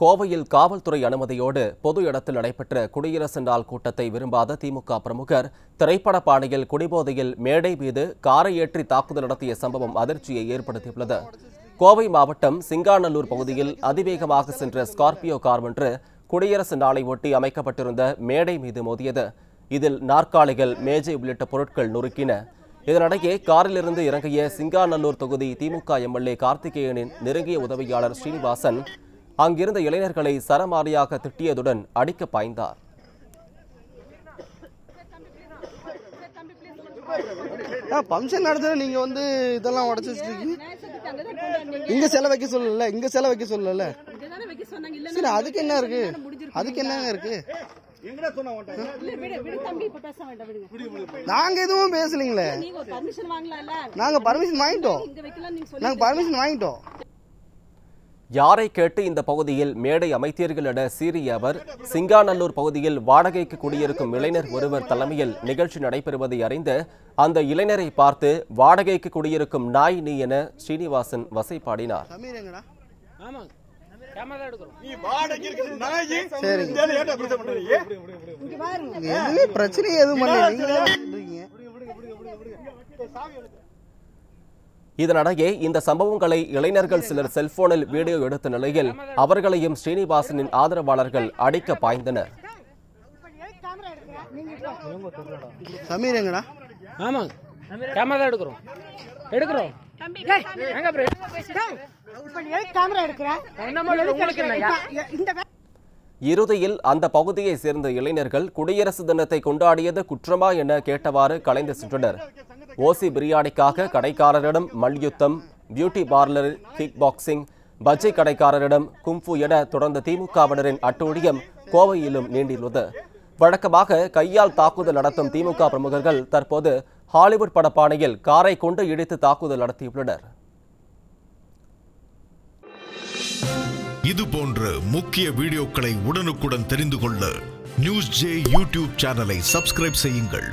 கோவையில் காவல்துறை அனுமதியோடு பொது இடத்தில் நடைபெற்ற குடியரசு நாள் கூட்டத்தை விரும்பாத திமுக பிரமுகர் திரைப்பட பாணியில் குடிபோதையில் மேடை மீது காரை ஏற்றி தாக்குதல் நடத்திய சம்பவம் அதிர்ச்சியை ஏற்படுத்தியுள்ளது. கோவை மாவட்டம் சிங்காநல்லூர் பகுதியில் அதிவேகமாக சென்ற ஸ்கார்பியோ கார் ஒன்று குடியரசு நாளை ஒட்டி அமைக்கப்பட்டிருந்த மேடை மீது மோதியது. இதில் நாற்காலிகள் மேஜை உள்ளிட்ட பொருட்கள் நொறுக்கின. இதனிடையே காரிலிருந்து இறங்கிய சிங்காநல்லூர் தொகுதி திமுக எம்எல்ஏ கார்த்திகேயனின் நெருங்கிய உதவியாளர் ஸ்ரீனிவாசன் அங்கிருந்த இளைஞர்களை சரமாரியாக திட்டியதுடன் அடிக்க பாய்ந்தார். ஃபங்க்ஷன் நடத்துறது நீங்க வந்து இதெல்லாம் உடச்சு வச்சிருக்கீங்க. இங்க செல வைக்க சொல்லல இங்க செல வைக்க சொல்லல. இங்கதானே வைக்க சொன்னாங்க இல்ல சரி அதுக்கு என்ன இருக்கு? அதுக்கு என்னங்க இருக்கு? விடு விடு தம்பி இப்ப பேச வேண்டாம் விடுங்க நாங்க எதுவும் பேசலீங்களே. நீங்க பர்மிஷன் வாங்கலாம்ல. நாங்க பர்மிஷன் வாங்கிட்டோம். இங்க வைக்கலாம் நீங்க சொல்லி நாங்க பர்மிஷன் வாங்கிட்டோம். யாரை கேட்டு இந்த பகுதியில் மேடை அமைத்தீர்கள் என சீறிய அவர் சிங்காநல்லூர் பகுதியில் வாடகைக்கு குடியிருக்கும் இளைஞர் ஒருவர் தலைமையில் நிகழ்ச்சி நடைபெறுவதை அறிந்து அந்த இளைஞரை பார்த்து வாடகைக்கு குடியிருக்கும் நாய் நீ என ஸ்ரீனிவாசன் வசைபாடினார் சமீர் எங்கடா இதனிடையே இந்த சம்பவங்களை இளைஞர்கள் சிலர் செல்போனில் வீடியோ எடுத்த நிலையில் அவர்களையும் ஸ்ரீனிவாசனின் ஆதரவாளர்கள் அடிக்க பாய்ந்தனர். சமீர் எங்கடா? ஆமாங்க. கேமரா தான் எடுக்கிறோம். எடுக்கிறோம். இறுதியில் அந்த பகுதியை சேர்ந்த இளைஞர்கள் குடியரசு தினத்தை கொண்டாடியது குற்றமா என கேட்டவாறு கலைந்து சென்றனர். ஓசி பிரியாணிக்காக கடைக்காரரிடம் மல்யுத்தம் பியூட்டி பார்லரில் கிக் பாக்ஸிங் பஜ்ஜை கடைக்காரரிடம் கும்ஃபு என தொடர்ந்த திமுகவினரின் அட்டூழியம் கோவையிலும் நீண்டியுள்ளது வழக்கமாக கையால் தாக்குதல் நடத்தும் திமுக பிரமுகர்கள் தற்போது ஹாலிவுட் பட காரை கொண்டு இடித்து தாக்குதல் நடத்தியுள்ளனர். இது போன்ற முக்கிய வீடியோக்களை உடனுக்குடன் தெரிந்து கொள்ள நியூஸ் ஜே யூடியூப் சேனலை சப்ஸ்கிரைப் செய்யுங்கள்.